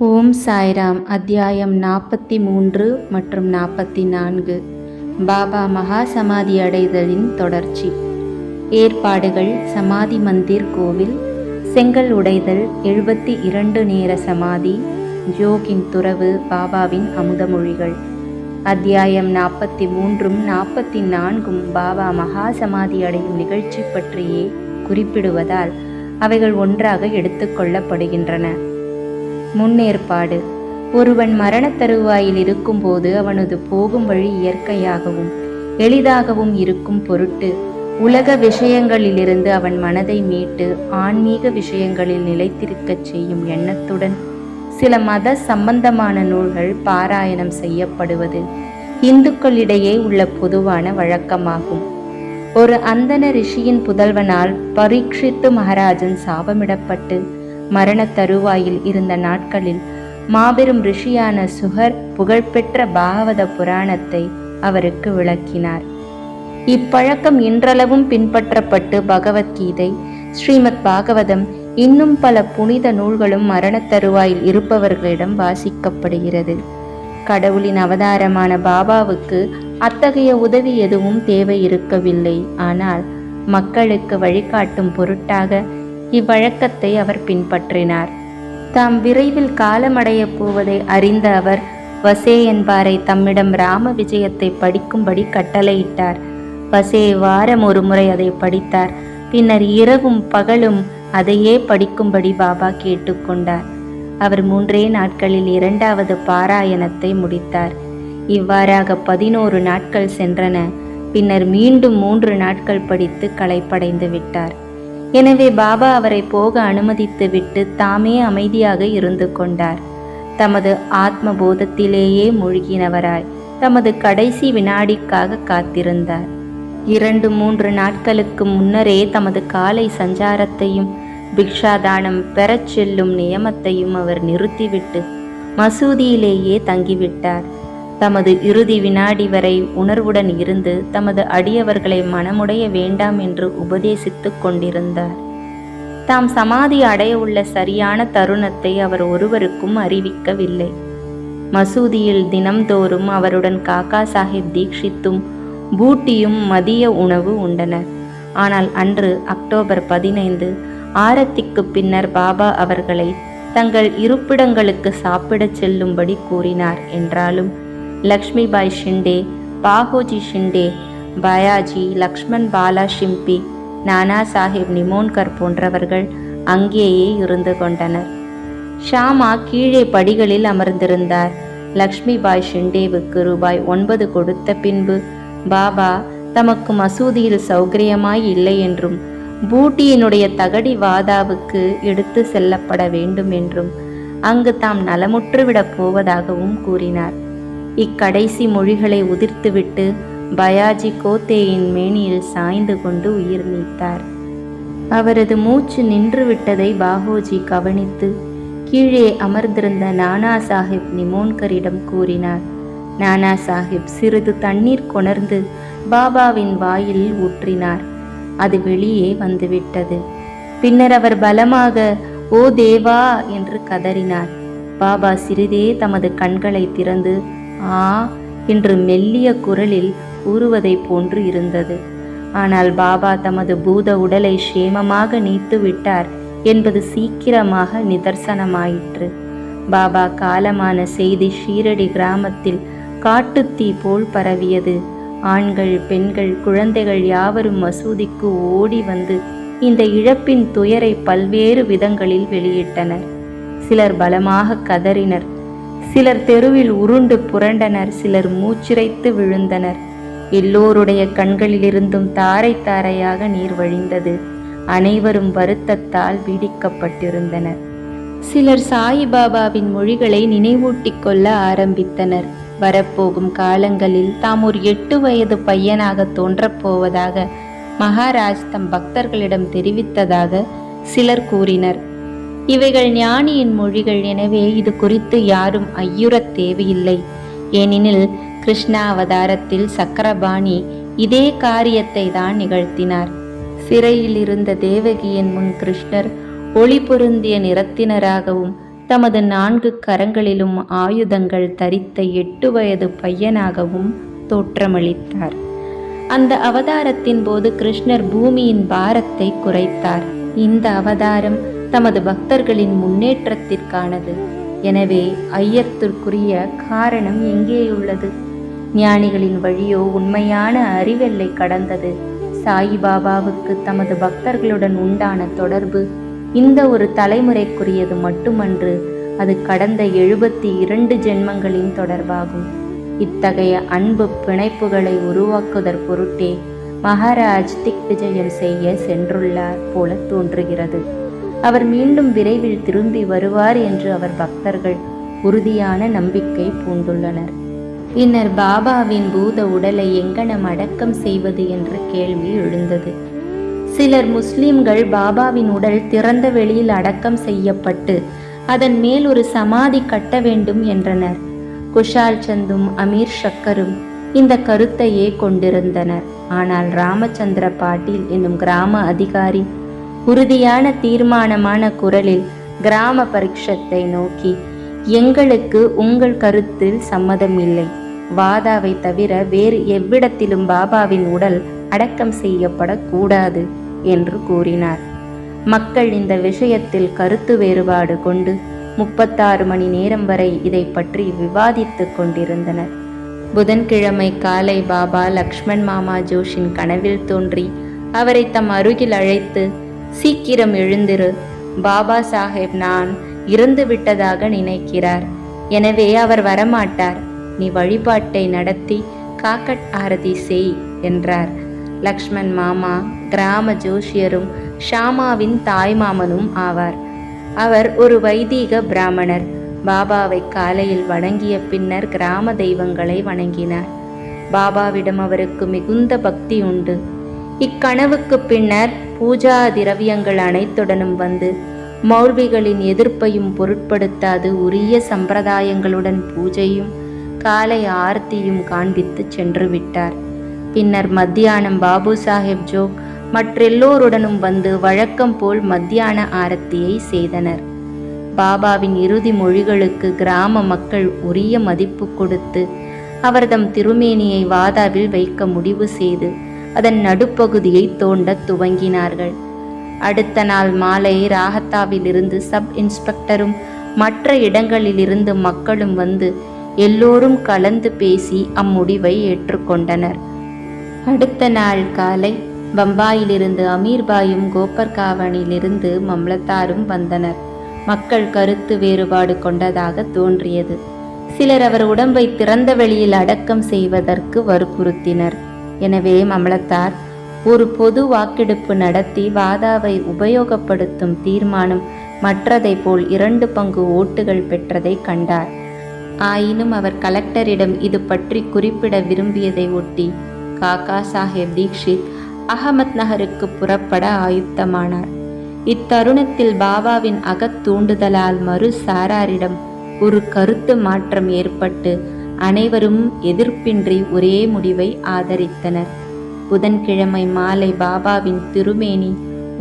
ஓம் சாய்ராம் அத்தியாயம் நாற்பத்தி மூன்று மற்றும் நாற்பத்தி நான்கு பாபா மகா சமாதி அடைதலின் தொடர்ச்சி. ஏற்பாடுகள் சமாதி மந்திர் கோவில் செங்கல் உடைதல் எழுபத்தி இரண்டு நேர சமாதி ஜோகின் துறவு பாபாவின் அமுதமொழிகள் அத்தியாயம் நாற்பத்தி மூன்றும் நாற்பத்தி நான்கும் பாபா மகா சமாதி அடையும் நிகழ்ச்சி பற்றியே குறிப்பிடுவதால் அவைகள் ஒன்றாக எடுத்துக்கொள்ளப்படுகின்றன முன்னேற்பாடு. ஒருவன் மரணத் தருவாயில் இருக்கும்போது அவனது போகும் வழி இயற்கையாகவும் எளிதாகவும் இருக்கும் பொருட்டு உலக விஷயங்களிலிருந்து அவன் மனதை மீட்டு ஆன்மீக விஷயங்களில் நிலைத்திருக்கச் செய்யும் எண்ணத்துடன் சில மத சம்பந்தமான நூல்கள் பாராயணம் செய்யப்படுவது இந்துக்களிடையே உள்ள பொதுவான வழக்கமாகும். ஒரு அந்தன ரிஷியின் புதல்வனால் பரீட்சித்து மகாராஜன் சாபமிடப்பட்டு மரணத் தருவாயில் இருந்த நாட்களில் மாபெரும் ரிஷியான சுகர் புகழ்பெற்ற பாகவத புராணத்தை அவருக்கு விளக்கினார். இப்பழக்கம் இன்றளவும் பின்பற்றப்பட்டு பகவத்கீதை ஸ்ரீமத் பாகவதம் இன்னும் பல புனித நூல்களும் மரணத் தருவாயில் இருப்பவர்களிடம் வாசிக்கப்படுகிறது. கடவுளின் அவதாரமான பாபாவுக்கு அத்தகைய உதவி எதுவும் தேவை இருக்கவில்லை. ஆனால் மக்களுக்கு வழிகாட்டும் பொருட்டாக இவ்வழக்கத்தை அவர் பின்பற்றினார். தாம் விரைவில் காலமடையப் போவதை அறிந்த அவர் வசே என்பாரை தம்மிடம் ராம விஜயத்தை படிக்கும்படி கட்டளையிட்டார். வசே வாரம் ஒரு முறை அதை படித்தார். பின்னர் இரவும் பகலும் அதையே படிக்கும்படி பாபா கேட்டுக்கொண்டார் அவர் மூன்றே நாட்களில் இரண்டாவது பாராயணத்தை முடித்தார். இவ்வாறாக பதினோரு நாட்கள் சென்றன. பின்னர் மீண்டும் மூன்று நாட்கள் படித்து களைப்படைந்து விட்டார். எனவே பாபா அவரை போக அனுமதித்து விட்டு தாமே அமைதியாக இருந்து கொண்டார். தமது ஆத்ம போதத்திலேயே மூழ்கினவராய் தமது கடைசி வினாடிக்காக காத்திருந்தார். இரண்டு மூன்று நாட்களுக்கு முன்னரே தமது காலை சஞ்சாரத்தையும் பிக்ஷாதானம் பெறச் செல்லும் நியமத்தையும் அவர் நிறுத்திவிட்டு மசூதியிலேயே தங்கிவிட்டார். தமது இறுதி வினாடி வரை உணர்வுடன் இருந்து தமது அடியவர்களை மனமுடைய வேண்டாம் என்று உபதேசித்துக் கொண்டிருந்தார். தாம் சமாதி அடைய உள்ள சரியான தருணத்தை அவர் ஒருவருக்கும் அறிவிக்கவில்லை. மசூதியில் தினம்தோறும் அவருடன் காக்கா சாஹிப் தீக்ஷித்தும் பூட்டியும் மதிய உணவு உண்டனர். ஆனால் அன்று அக்டோபர் பதினைந்து ஆரத்திக்கு பின்னர் பாபா அவர்களை தங்கள் இருப்பிடங்களுக்கு சாப்பிடச் செல்லும்படி கூறினார் என்றாலும் லக்ஷ்மிபாய் ஷிண்டே பாகோஜி ஷிண்டே பயாஜி லக்ஷ்மண் பாலா ஷிம்பி நானா சாஹிப் நிமோன்கர் போன்றவர்கள் அங்கேயே இருந்து கொண்டனர். ஷாமா கீழே படிகளில் அமர்ந்திருந்தார். லக்ஷ்மிபாய் ஷிண்டேவுக்கு ரூபாய் ஒன்பது கொடுத்த பின்பு பாபா தமக்கு மசூதியில் சௌகரியமாய் இல்லை என்றும் பூட்டியினுடைய தகடி வாதாவுக்கு எடுத்து செல்லப்பட வேண்டும் என்றும் அங்கு தாம் நலமுற்றுவிடப் போவதாகவும் கூறினார். இக்கடைசி மொழிகளை உதிர்த்துவிட்டு பயாஜி கோத்தேயின் மேனியில் சாய்ந்து கொண்டு உயிர் நீத்தார். அவரது மூச்சு நின்றுவிட்டதை பாகோஜி கவனித்து கீழே அமர்ந்திருந்த நானா சாஹிப் நிமோன்கரிடம் கூறினார். நானா சாஹிப் சிறிது தண்ணீர் கொணர்ந்து பாபாவின் வாயில் ஊற்றினார். அது வெளியே வந்துவிட்டது. பின்னர் அவர் பலமாக ஓ தேவா என்று கதறினார். பாபா சிறிதே தமது கண்களை திறந்து ஆ என்று மெல்லிய குரலில் கூறுவதை போன்று இருந்தது. ஆனால் பாபா தமது பூத உடலை சேமமாக நீத்து விட்டார் என்பது சீக்கிரமாக நிதர்சனமாயிற்று. பாபா காலமான செய்தி ஷீரடி கிராமத்தில் காட்டுத்தீ போல் பரவியது. ஆண்கள் பெண்கள் குழந்தைகள் யாவரும் மசூதிக்கு ஓடி வந்து இந்த இழப்பின் துயரை பல்வேறு விதங்களில் வெளியிட்டனர். சிலர் பலமாக கதறினர். சிலர் தெருவில் உருண்டு புரண்டனர் சிலர் மூச்சிரைத்து விழுந்தனர். எல்லோருடைய கண்களிலிருந்தும் தாரை தாரையாக நீர் வழிந்தது. அனைவரும் வருத்தத்தால் பீடிக்கப்பட்டிருந்தனர். சிலர் சாயிபாபாவின் மொழிகளை நினைவூட்டிக் கொள்ள ஆரம்பித்தனர். வரப்போகும் காலங்களில் தாம் ஒரு எட்டு வயது பையனாக தோன்றப்போவதாக மகாராஜ் தம் பக்தர்களிடம் தெரிவித்ததாக சிலர் கூறினர். இவைகள் ஞானியின் மொழிகள் எனவே இது குறித்து யாரும் ஐயுறத் தேவையில்லை. ஏனெனில் கிருஷ்ணா அவதாரத்தில் சக்கரபாணி இதே காரியத்தை தான் நிகழ்த்தினார். சிறையில் இருந்த தேவகியின் முன் கிருஷ்ணர் ஒளி பொருந்திய நிறத்தினராகவும் தமது நான்கு கரங்களிலும் ஆயுதங்கள் தரித்த எட்டு வயது பையனாகவும் தோற்றமளித்தார். அந்த அவதாரத்தின் போது கிருஷ்ணர் பூமியின் பாரத்தை குறைத்தார். இந்த அவதாரம் தமது பக்தர்களின் முன்னேற்றத்திற்கானது. எனவே ஐயத்திற்குரிய காரணம் எங்கேயுள்ளது? ஞானிகளின் வழியோ உண்மையான அறிவெல்லை கடந்தது. சாயிபாபாவுக்கு தமது பக்தர்களுடன் உண்டான தொடர்பு இந்த ஒரு தலைமுறைக்குரியது மட்டுமன்று அது கடந்த எழுபத்தி இரண்டு ஜென்மங்களின் தொடர்பாகும். இத்தகைய அன்பு பிணைப்புகளை உருவாக்குதற் பொருட்டே மகாராஜ் திக் விஜயம் செய்ய சென்றுள்ளார் போல தோன்றுகிறது. அவர் மீண்டும் விரைவில் திரும்பி வருவார் என்று அவர் பக்தர்கள் உறுதியான நம்பிக்கை பூண்டுள்ளனர். பின்னர் பாபாவின் பூத உடலை எங்கனம் அடக்கம் செய்வது என்ற கேள்வி எழுந்தது. சிலர் முஸ்லிம்கள் பாபாவின் உடல் திறந்த வெளியில் அடக்கம் செய்யப்பட்டு அதன் மேல் ஒரு சமாதி கட்ட வேண்டும் என்றனர். குஷால் சந்தும் அமீர் ஷக்கரும் இந்த கருத்தையே கொண்டிருந்தனர். ஆனால் ராமச்சந்திர பாட்டீல் என்னும் கிராம அதிகாரி உறுதியான தீர்மானமான குரலில் கிராம பரிஷத்தை நோக்கி எங்களுக்கு உங்கள் கருத்தில் சம்மதம் இல்லை. வாதாவை தவிர வேறு எவ்விடத்திலும் பாபாவின் உடல் அடக்கம் செய்யப்படக்கூடாது என்று கூறினார். மக்கள் இந்த விஷயத்தில் கருத்து வேறுபாடு கொண்டு முப்பத்தாறு மணி நேரம் வரை இதை பற்றி விவாதித்துக் கொண்டிருந்தனர். புதன்கிழமை காலை பாபா லக்ஷ்மண் மாமா ஜோஷின் கனவில் தோன்றி அவரை தம் அருகில் அழைத்து சீக்கிரம் எழுந்திரு. பாபா சாஹேப் நான் இறந்து விட்டதாக நினைக்கிறார். எனவே அவர் வரமாட்டார். நீ வழிபாட்டை நடத்தி காக்கட் ஆரதி செய் என்றார். லக்ஷ்மண் மாமா கிராம ஜோஷியரும் ஷாமாவின் தாய்மாமனும் ஆவார். அவர் ஒரு வைதீக பிராமணர். பாபாவை காலையில் வணங்கிய பின்னர் கிராம தெய்வங்களை வணங்கினார். பாபாவிடம் அவருக்கு மிகுந்த பக்தி உண்டு. இக்கனவுக்கு பின்னர் பூஜா திரவியங்கள் அனைத்துடனும் வந்து மௌல்விகளின் எதிர்ப்பையும் பொருட்படுத்தாது உரிய சம்பிரதாயங்களுடன் பூஜையும் காலை ஆர்த்தியும் காண்பித்து சென்று விட்டார் பின்னர் மத்தியானம் பாபு சாஹேப் ஜோக் மற்றெல்லோருடனும் வந்து வழக்கம் போல் மத்தியான ஆரத்தியை செய்தனர். பாபாவின் இறுதி மொழிகளுக்கு கிராம மக்கள் உரிய மதிப்பு கொடுத்து அவர்தம் திருமேனியை வாதாவில் வைக்க முடிவு செய்து அதன் நடுப்பகுதியை தோண்டத் துவங்கினார்கள். அடுத்த நாள் மாலை ராகத்தாவிலிருந்து சப் இன்ஸ்பெக்டரும் மற்ற இடங்களிலிருந்து மக்களும் வந்து எல்லோரும் கலந்து பேசி அம்முடிவை ஏற்றுக்கொண்டனர். அடுத்த நாள் காலை பம்பாயிலிருந்து அமீர்பாயும் கோப்பர்காவனிலிருந்து மம்லத்தாரும் வந்தனர். மக்கள் கருத்து வேறுபாடு கொண்டதாக தோன்றியது. சிலர் அவர் உடம்பை திறந்த வெளியில் அடக்கம் செய்வதற்கு வற்புறுத்தினர். எனவே மமலத்தார் ஒரு பொது வாக்கெடுப்பு நடத்தி வாதாவை உபயோகப்படுத்தும் தீர்மானம் மற்றதை போல் இரண்டு பங்கு ஓட்டுகள் பெற்றதை கண்டார். ஆயினும் அவர் கலெக்டரிடம் இது பற்றி குறிப்பிட விரும்பியதை ஒட்டி காக்கா சாஹேப் தீக்ஷித் அகமத் நகருக்கு புறப்பட ஆயுத்தமானார். இத்தருணத்தில் பாபாவின் அகத்தூண்டுதலால் மறு சாராரிடம் ஒரு கருத்து மாற்றம் ஏற்பட்டு அனைவரும் எதிர்ப்பின்றி ஒரே முடிவை ஆதரித்தனர். புதன்கிழமை மாலை பாபாவின் திருமேனி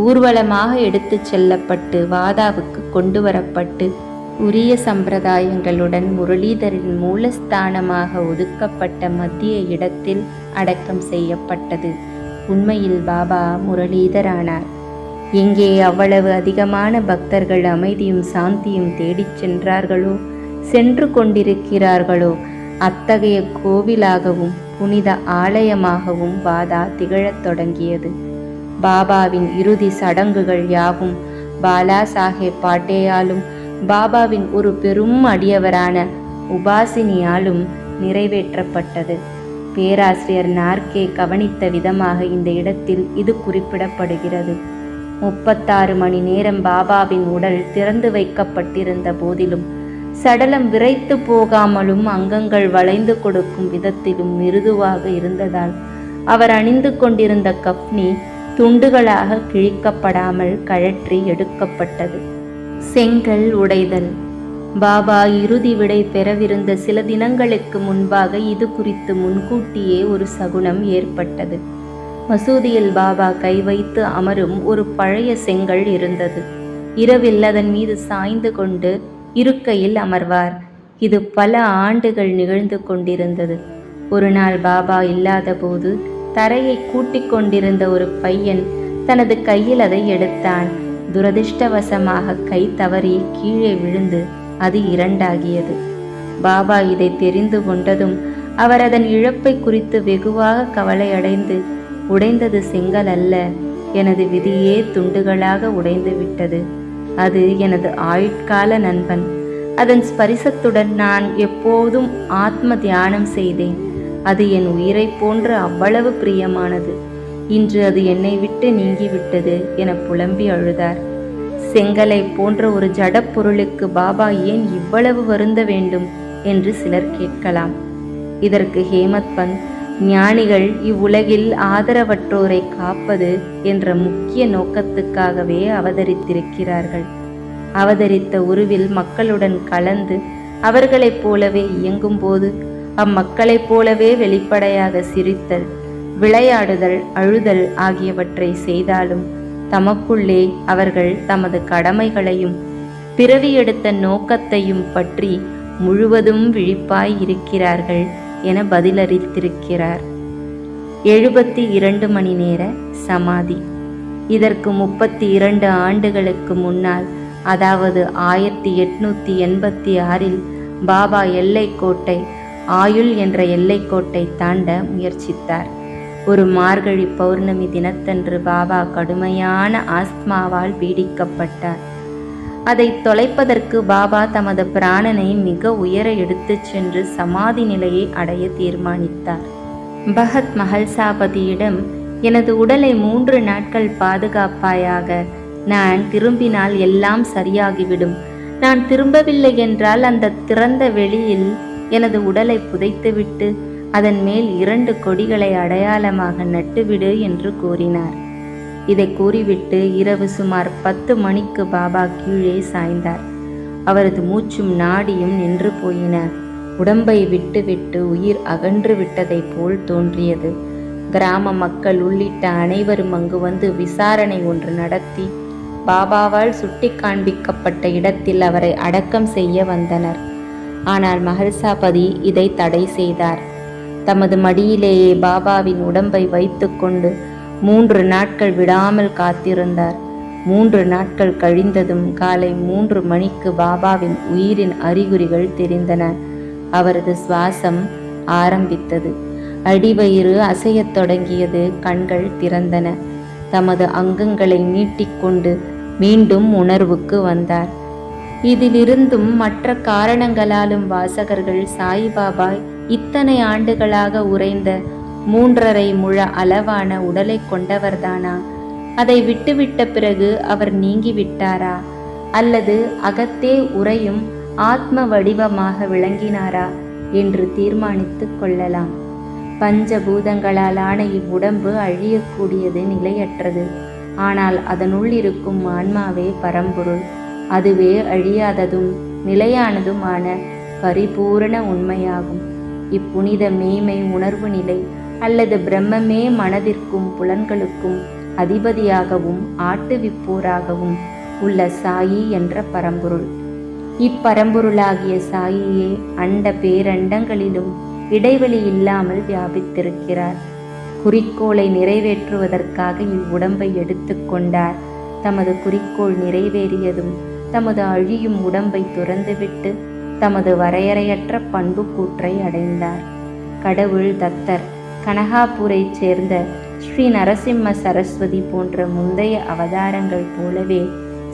ஊர்வலமாக எடுத்துச் செல்லப்பட்டு வாதாவுக்கு கொண்டு வரப்பட்டு உரிய சம்பிரதாயங்களுடன் முரளிதரின் மூலஸ்தானமாக ஒதுக்கப்பட்ட மத்திய இடத்தில் அடக்கம் செய்யப்பட்டது. உண்மையில் பாபா முரளிதரானார். எங்கே அவ்வளவு அதிகமான பக்தர்கள் அமைதியும் சாந்தியும் தேடிச் சென்றார்களோ சென்று கொண்டிருக்கிறார்களோ அத்தகைய கோவிலாகவும் புனித ஆலயமாகவும் பாதா திகழத் தொடங்கியது. பாபாவின் இறுதி சடங்குகள் யாவும் பாலா சாஹேப் பாட்டேயாலும் பாபாவின் ஒரு பெரும் அடியவரான உபாசினியாலும் நிறைவேற்றப்பட்டது. பேராசிரியர் நார்கே கவனித்த விதமாக இந்த இடத்தில் இது குறிப்பிடப்படுகிறது. முப்பத்தாறு மணி நேரம் பாபாவின் உடல் திறந்து வைக்கப்பட்டிருந்த போதிலும் சடலம் விரைத்து போகாமலும் அங்கங்கள் வளைந்து கொடுக்கும் விதத்திலும் மிருதுவாக இருந்ததால் அவர் அணிந்து கொண்டிருந்த கப்னி துண்டுகளாக கிழிக்கப்படாமல் கழற்றி எடுக்கப்பட்டது. செங்கல் உடைதல். பாபா இறுதி விடை பெறவிருந்த சில தினங்களுக்கு முன்பாக இது குறித்து முன்கூட்டியே ஒரு சகுனம் ஏற்பட்டது. மசூதியில் பாபா கை வைத்து அமரும் ஒரு பழைய செங்கல் இருந்தது. இரவில் அதன் மீது சாய்ந்து கொண்டு இருக்கையில் அமர்வார். இது பல ஆண்டுகள் நிகழ்ந்து கொண்டிருந்தது. ஒரு நாள் பாபா இல்லாதபோது தரையை கூட்டிக் கொண்டிருந்த ஒரு பையன் தனது கையில் அதை எடுத்தான். துரதிர்ஷ்டவசமாக கை தவறி கீழே விழுந்து அது இரண்டாகியது. பாபா இதை தெரிந்து கொண்டதும் அவர் அதன் இழப்பை குறித்து வெகுவாக கவலையடைந்து உடைந்தது செங்கல் அல்ல. எனது விதியே துண்டுகளாக உடைந்து விட்டது. அது எனது ஆயுட்கால நண்பன். அதன் ஸ்பரிசத்துடன் நான் எப்போதும் ஆத்ம தியானம் செய்தேன். அது என் உயிரைப் போன்று அவ்வளவு பிரியமானது. இன்று அது என்னை விட்டு நீங்கிவிட்டது என புலம்பி அழுதார். செங்கலை போன்ற ஒரு ஜட பொருளுக்கு பாபா ஏன் இவ்வளவு வருந்த வேண்டும் என்று சிலர் கேட்கலாம். இதற்கு ஹேமத் பந்த் ஞானிகள் இவ்வுலகில் ஆதரவற்றோரை காப்பது என்ற முக்கிய நோக்கத்துக்காகவே அவதரித்திருக்கிறார்கள். அவதரித்த உருவில் மக்களுடன் கலந்து அவர்களைப் போலவே இயங்கும்போது அம்மக்களைப் போலவே வெளிப்படையாக சிரித்தல் விளையாடுதல் அழுதல் ஆகியவற்றை செய்தாலும் தமக்குள்ளே அவர்கள் தமது கடமைகளையும் பிறவி எடுத்த நோக்கத்தையும் பற்றி முழுவதும் விழிப்பாய் இருக்கிறார்கள். என பதிலளித்திருக்கிறார். எழுபத்தி இரண்டு மணி நேர சமாதி. இதற்கு முப்பத்தி இரண்டு ஆண்டுகளுக்கு முன்னால் அதாவது ஆயிரத்தி எட்நூத்தி எண்பத்தி ஆறில் பாபா எல்லைக்கோட்டை ஆயுள் என்ற எல்லைக்கோட்டை தாண்ட முயற்சித்தார். ஒரு மார்கழி பௌர்ணமி தினத்தன்று பாபா கடுமையான ஆஸ்மாவால் பீடிக்கப்பட்டார். அதை தொலைப்பதற்கு பாபா தமது பிராணனை மிக உயர எடுத்துச் சென்று சமாதி நிலையை அடைய தீர்மானித்தார். பகத் மகள்சாபதியிடம் எனது உடலை மூன்று நாட்கள் பாதுகாப்பாயாக. நான் திரும்பினால் எல்லாம் சரியாகிவிடும். நான் திரும்பவில்லை என்றால் அந்த திறந்த வெளியில் எனது உடலை புதைத்துவிட்டு அதன் மேல் இரண்டு கொடிகளை அடையாளமாக நட்டுவிடு என்று கூறினார். இதை கூறிவிட்டு இரவு சுமார் பத்து மணிக்கு பாபா கீழே சாய்ந்தார். அவரது மூச்சும் நாடியும் நின்று போயின. உடம்பை விட்டுவிட்டு உயிர் அகன்று விட்டதைப் போல் தோன்றியது. கிராம மக்கள் உள்ளிட்ட அனைவரும் அங்கு வந்து விசாரணை ஒன்று நடத்தி பாபாவால் சுட்டி காண்பிக்கப்பட்ட இடத்தில் அவரை அடக்கம் செய்ய வந்தனர். ஆனால் மகர்சாபதி இதை தடை செய்தார். தமது மடியிலேயே பாபாவின் உடம்பை வைத்துக்கொண்டு மூன்று நாட்கள் விடாமல் காத்திருந்தார். மூன்று நாட்கள் கழிந்ததும் காலை மூன்று மணிக்கு பாபாவின் உயிரின் அறிகுறிகள் தெரிந்தன. அவரது சுவாசம் ஆரம்பித்தது. அடிவயிறு அசையத் தொடங்கியது கண்கள் திறந்தன. தமது அங்கங்களை நீட்டிக்கொண்டு மீண்டும் உணர்வுக்கு வந்தார். இதிலிருந்தும் மற்ற காரணங்களாலும் வாசகர்கள் சாய்பாபா இத்தனை ஆண்டுகளாக உறைந்த மூன்றரை முழ அளவான உடலை கொண்டவர்தானா? அதை விட்டுவிட்ட பிறகு அவர் நீங்கிவிட்டாரா? அல்லது அகத்தே உறையும் ஆத்ம வடிவமாக விளங்கினாரா? என்று தீர்மானித்து கொள்ளலாம். பஞ்சபூதங்களாலான இவ்வுடம்பு அழியக்கூடியது நிலையற்றது. ஆனால் அதனுள் இருக்கும் ஆன்மாவே பரம்பொருள். அதுவே அழியாததும் நிலையானதுமான பரிபூரண உண்மையாகும். இப்புனித மேய்மை உணர்வு நிலை அல்லது பிரம்மமே மனதிற்கும் புலன்களுக்கும் அதிபதியாகவும் ஆட்டுவிப்போராகவும் உள்ள சாயி என்ற பரம்பொருள். இப்பரம்பொருளாகிய சாயியே அண்ட பேரண்டங்களிலும் இடைவெளி இல்லாமல் வியாபித்திருக்கிறார். குறிக்கோளை நிறைவேற்றுவதற்காக இவ்வுடம்பை எடுத்துக்கொண்டார் தமது குறிக்கோள் நிறைவேறியதும் தமது அழியும் உடம்பை துறந்துவிட்டு தமது வரையறையற்ற பண்பு கூற்றை அடைந்தார். கடவுள் தத்தர் கனகாபூரைச் சேர்ந்த ஸ்ரீ நரசிம்ம சரஸ்வதி போன்ற முந்தைய அவதாரங்கள் போலவே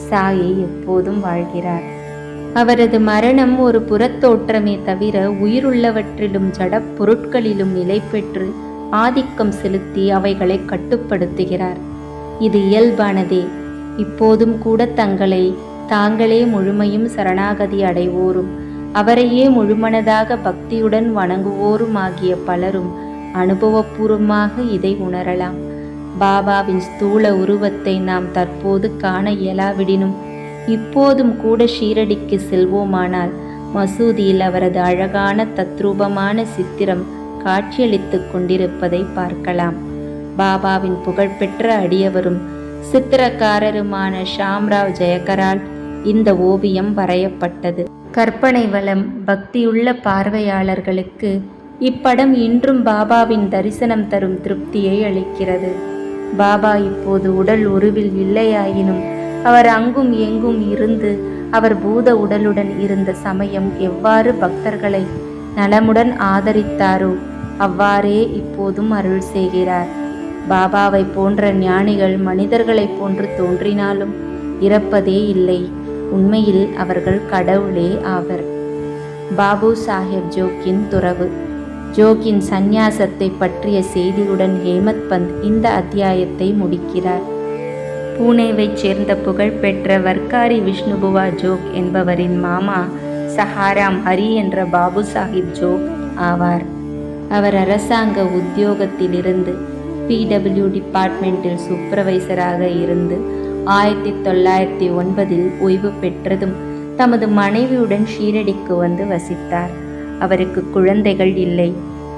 சாயி எப்போதும் வாழ்கிறார். அவரது மரணம் ஒரு புறத்தோற்றமே தவிர உயிருள்ளவற்றிலும் ஜட பொருட்களிலும் நிலை பெற்று ஆதிக்கம் செலுத்தி அவைகளை கட்டுப்படுத்துகிறார். இது இயல்பானதே. இப்போதும் கூட தங்களை தாங்களே முழுமையும் சரணாகதி அடைவோரும் அவரையே முழுமனதாக பக்தியுடன் வணங்குவோரும் ஆகிய பலரும் அனுபவபூர்வமாக இதை உணரலாம். பாபாவின் ஸ்தூல உருவத்தை நாம் தற்போது காண இயலாவிடினும் இப்போதும் கூட ஷீரடிக்கு செல்வோமானால் மசூதியில் அவரது அழகான தத்ரூபமான சித்திரம் காட்சியளித்து கொண்டிருப்பதை பார்க்கலாம். பாபாவின் புகழ்பெற்ற அடியவரும் சித்திரக்காரருமான ஷாம்ராவ் ஜெயகரால் இந்த ஓவியம் வரையப்பட்டது. கற்பனை வளம் பக்தியுள்ள பார்வையாளர்களுக்கு இப்படம் இன்றும் பாபாவின் தரிசனம் தரும் திருப்தியை அளிக்கிறது. பாபா இப்போது உடல் உருவில் இல்லையாயினும் அவர் அங்கும் எங்கும் இருந்து அவர் பூத உடலுடன் இருந்த சமயம் எவ்வாறு பக்தர்களை நலமுடன் ஆதரித்தாரோ அவ்வாறே இப்போதும் அருள் செய்கிறார். பாபாவை போன்ற ஞானிகள் மனிதர்களைப் போன்று தோன்றினாலும் இறப்பதே இல்லை. உண்மையில் அவர்கள் கடவுளே ஆவர். பாபு சாஹேப் ஜோக்கின் துறவு. ஜோக்கின் சந்நியாசத்தை பற்றிய செய்தியுடன் ஹேமத் பந்த் இந்த அத்தியாயத்தை முடிக்கிறார். பூனேவைச் சேர்ந்த புகழ்பெற்ற வர்க்காரி விஷ்ணுபுவா ஜோக் என்பவரின் மாமா சஹாராம் ஹரி என்ற பாபு சாஹிப் ஜோக் ஆவார். அவர் அரசாங்க உத்தியோகத்திலிருந்து பிடபிள்யூ டிபார்ட்மெண்ட்டில் சூப்பர்வைசராக இருந்து ஆயிரத்தி தொள்ளாயிரத்தி ஒன்பதில் ஓய்வு பெற்றதும் தமது மனைவியுடன் ஷீரடிக்கு வந்து வசித்தார். அவருக்கு குழந்தைகள் இல்லை.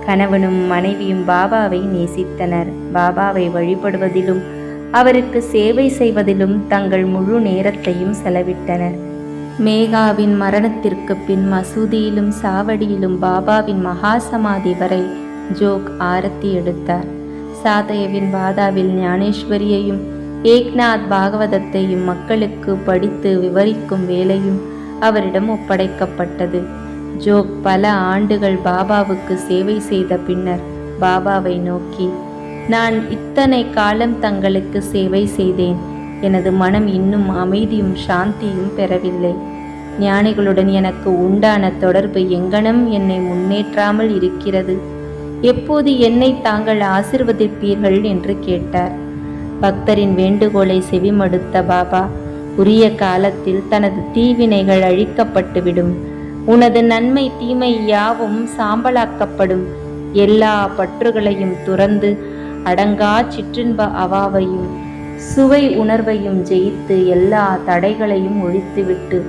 கணவனும் மனைவியும் பாபாவை நேசித்தனர். பாபாவை வழிபடுவதிலும் அவருக்கு சேவை செய்வதிலும் தங்கள் முழு நேரத்தையும் செலவிட்டனர். மேகாவின் மரணத்திற்கு பின் மசூதியிலும் சாவடியிலும் பாபாவின் மகா சமாதி வரை ஜோக் ஆரத்தி எடுத்தார். சாதயவின் வாதாவில் ஞானேஸ்வரியையும் ஏக்நாத் பாகவதத்தையும் மக்களுக்கு படித்து விவரிக்கும் வேலையும் அவரிடம் ஒப்படைக்கப்பட்டது. ஜோக் பல ஆண்டுகள் பாபாவுக்கு சேவை செய்த பின்னர் பாபாவை நோக்கி நான் இத்தனை காலம் தங்களுக்கு சேவை செய்தேன். எனது மனம் இன்னும் அமைதியும் சாந்தியும் பெறவில்லை. ஞானிகளுடன் எனக்கு உண்டான தொடர்பு எங்கனம் என்னை முன்னேற்றாமல் இருக்கிறது. எப்போது என்னை தாங்கள் ஆசிர்வதிப்பீர்கள்? என்று கேட்டார். பக்தரின் வேண்டுகோளை செவிமடுத்த பாபா உரிய காலத்தில் தனது தீவினைகள் அழிக்கப்பட்டுவிடும். உனது நன்மை தீமை யாவும் சாம்பலாக்கப்படும். எல்லா பற்றுகளையும் துறந்து அடங்கா சிற்றின்ப அவாவையும் சுவை உணர்வையும் ஜெயித்து எல்லா தடைகளையும் ஒழித்துவிட்டு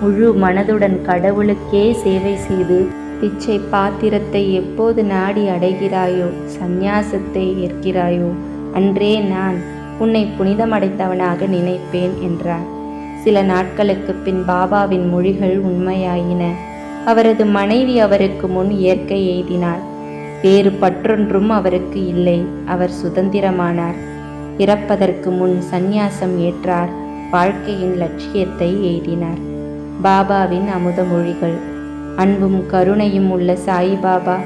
முழு மனதுடன் கடவுளுக்கே சேவை செய்து பிச்சை பாத்திரத்தை எப்போது நாடி அடைகிறாயோ சந்நியாசத்தை ஏற்கிறாயோ அன்றே நான் உன்னை புனிதமடைந்தவனாக நினைப்பேன் என்றார். சில நாட்களுக்கு பின் பாபாவின் மொழிகள் உண்மையாயின. அவரது மனைவி அவருக்கு முன் இயற்கை எய்தினார் வேறு பற்றொன்றும் அவருக்கு இல்லை. அவர் சுதந்திரமானார். இறப்பதற்கு முன் சந்நியாசம் ஏற்றார். வாழ்க்கையின் லட்சியத்தை எய்தினார். பாபாவின் அமுத மொழிகள். அன்பும் கருணையும் உள்ள சாயிபாபா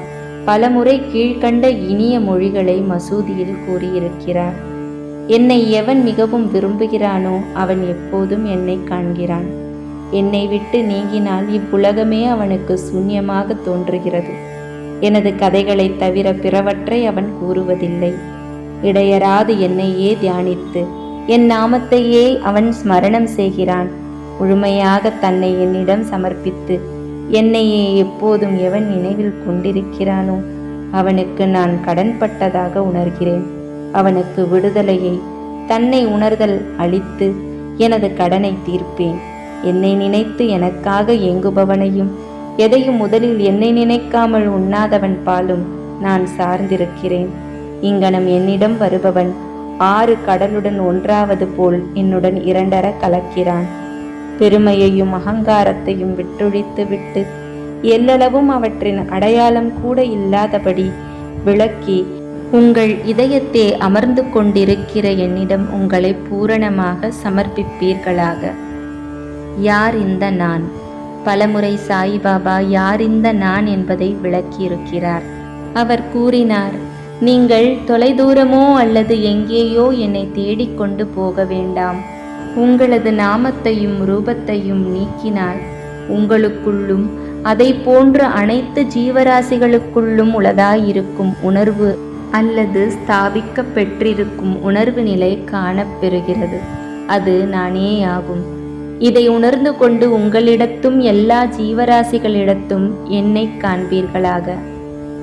பலமுறை கீழ்கண்ட இனிய மொழிகளை மசூதியில் கூறியிருக்கிறார். என்னை எவன் மிகவும் விரும்புகிறானோ அவன் எப்போதும் என்னை காண்கிறான். என்னை விட்டு நீங்கினால் இவ்வுலகமே அவனுக்கு சூன்யமாக தோன்றுகிறது. எனது கதைகளைத் தவிர பிறவற்றை அவன் கூறுவதில்லை. இடையராது என்னையே தியானித்து என் நாமத்தையே அவன் ஸ்மரணம் செய்கிறான். முழுமையாக தன்னை என்னிடம் சமர்ப்பித்து என்னையே எப்போதும் எவன் நினைவில் கொண்டிருக்கிறானோ அவனுக்கு நான் கடன்பட்டதாக உணர்கிறேன். அவனுக்கு விடுதலையை தன்னை உணர்தல் அளித்து எனது கடனை தீர்ப்பேன். என்னை நினைத்து எனக்காக ஏங்குபவனையும் எதையும் முதலில் என்னை நினைக்காமல் உண்ணாதவன் பாலும் நான் சார்ந்திருக்கிறேன். இங்கனம் என்னிடம் வருபவன் ஆறு கடலுடன் ஒன்றாவது போல் என்னுடன் இரண்டர கலக்கிறான். பெருமையையும் அகங்காரத்தையும் விட்டொழித்து விட்டு எல்லளவும் அவற்றின் அடையாளம் கூட இல்லாதபடி விளக்கி உங்கள் இதயத்தே அமர்ந்து கொண்டிருக்கிற என்னிடம் உங்களை பூரணமாக சமர்ப்பிப்பீர்களாக. யார் இந்த நான்? பலமுறை சாய்பாபா யார் இந்த நான் என்பதை விளக்கியிருக்கிறார். அவர் கூறினார் நீங்கள் தொலைதூரமோ அல்லது எங்கேயோ என்னை தேடிக்கொண்டு போக வேண்டாம். உங்களது நாமத்தையும் ரூபத்தையும் நீக்கினால் உங்களுக்குள்ளும் அதை போன்ற அனைத்து ஜீவராசிகளுக்குள்ளும் உளதாயிருக்கும் உணர்வு அல்லது ஸ்தாபிக்கப்பெற்றிருக்கும் உணர்வு நிலை காணப்பெறுகிறது. அது நானேயாகும். இதை உணர்ந்து கொண்டு உங்களிடத்தும் எல்லா ஜீவராசிகளிடத்தும் என்னை காண்பீர்களாக.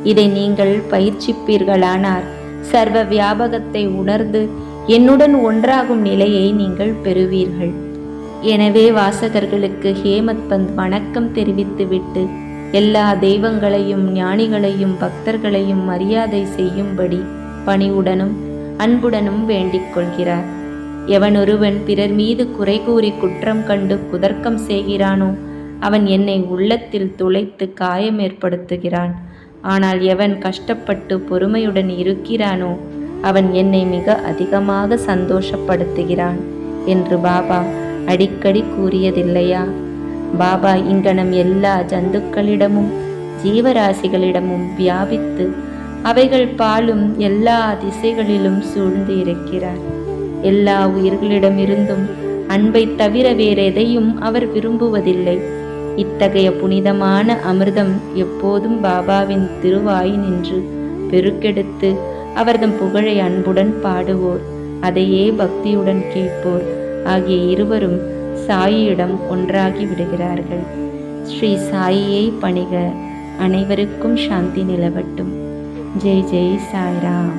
இதை நீங்கள் பயிற்சிப்பீர்களானார் சர்வ வியாபகத்தை உணர்ந்து என்னுடன் ஒன்றாகும் நிலையை நீங்கள் பெறுவீர்கள். எனவே வாசகர்களுக்கு ஹேமத் பந்த் வணக்கம் தெரிவித்துவிட்டு எல்லா தெய்வங்களையும் ஞானிகளையும் பக்தர்களையும் மரியாதை செய்யும்படி பணிவுடனும் அன்புடனும் வேண்டிக் கொள்கிறார். எவனொருவன் பிறர் மீது குறை கூறி குற்றம் கண்டு குதர்க்கம் செய்கிறானோ அவன் என்னை உள்ளத்தில் துளைத்து காயம் ஏற்படுத்துகிறான். ஆனால் எவன் கஷ்டப்பட்டு பொறுமையுடன் இருக்கிறானோ அவன் என்னை மிக அதிகமாக சந்தோஷப்படுத்துகிறான். என்று பாபா அடிக்கடி கூறியதில்லையா? பாபா இங்கனம் எல்லா ஜந்துக்களிடமும் ஜீவராசிகளிடமும் வியாபித்து அவைகள் பாலும் எல்லா திசைகளிலும் சூழ்ந்து இருக்கிறார். எல்லா உயிர்களிடமிருந்தும் அன்பை தவிர வேறெதையும் அவர் விரும்புவதில்லை. இத்தகைய புனிதமான அமிர்தம் எப்போதும் பாபாவின் திருவாய் நின்று பெருக்கெடுத்து அவர்தம் புகழை அன்புடன் பாடுவோர். அதையே பக்தியுடன் கேட்போர். ஆகிய இருவரும் சாயியிடம் ஒன்றாகி விடுகிறார்கள். ஸ்ரீ சாயியை பணிக அனைவருக்கும் சாந்தி நிலவட்டும். ஜெய் ஜெய் சாய்ராம்.